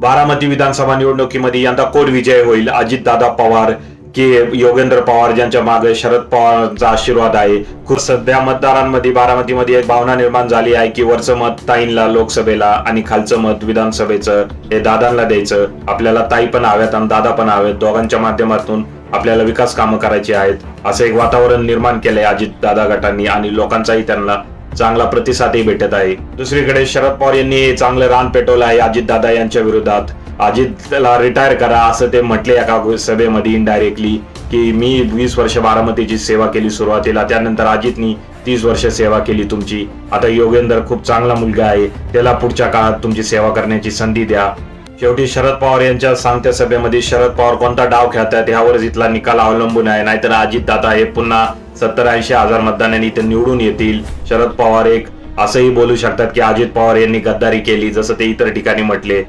बारामती विधानसभा निवडणुकीमध्ये यंदा कोण विजय होईल? अजितदादा पवार की योगेंद्र पवार ज्यांच्या मागे शरद पवारांचा आशीर्वाद आहे? खूप सध्या मतदारांमध्ये बारामतीमध्ये एक भावना निर्माण झाली आहे की वरचं मत ताईंला लोकसभेला आणि खालचं मत विधानसभेचं हे दादांना द्यायचं. आपल्याला ताई पण हव्यात आणि दादा पण हवेत. दोघांच्या माध्यमातून आपल्याला विकास कामं करायची आहेत. असं एक वातावरण निर्माण केलंय अजित दादा गटांनी आणि लोकांचाही त्यांना चांगला प्रतिसादही भेटत आहे. दुसरीकडे शरद पवार यांनी चांगलं रान पेटवलं आहे अजितदादा यांच्या विरोधात. अजितला रिटायर करा असं ते म्हटले एका सभेमध्ये इनडायरेक्टली की मी वीस वर्ष बारामतीची सेवा केली सुरुवातीला त्यानंतर अजितनी तीस वर्ष सेवा केली तुमची. आता योगेंद्र खूप चांगला मुलगा आहे. त्याला पुढच्या काळात तुमची सेवा करण्याची संधी द्या. शेवटी शरद पवार यांच्या सांगत्या सभेमध्ये शरद पवार कोणता डाव खेळतात यावर इथला निकाल अवलंबून आहे. नाहीतर अजितदादा हे पुन्हा सत्तर ऐंशी हजार मतदानाने इथे निवडून येतील. शरद पवार एक असंही बोलू शकतात की अजित पवार यांनी गद्दारी केली जसं ते इतर ठिकाणी म्हटले.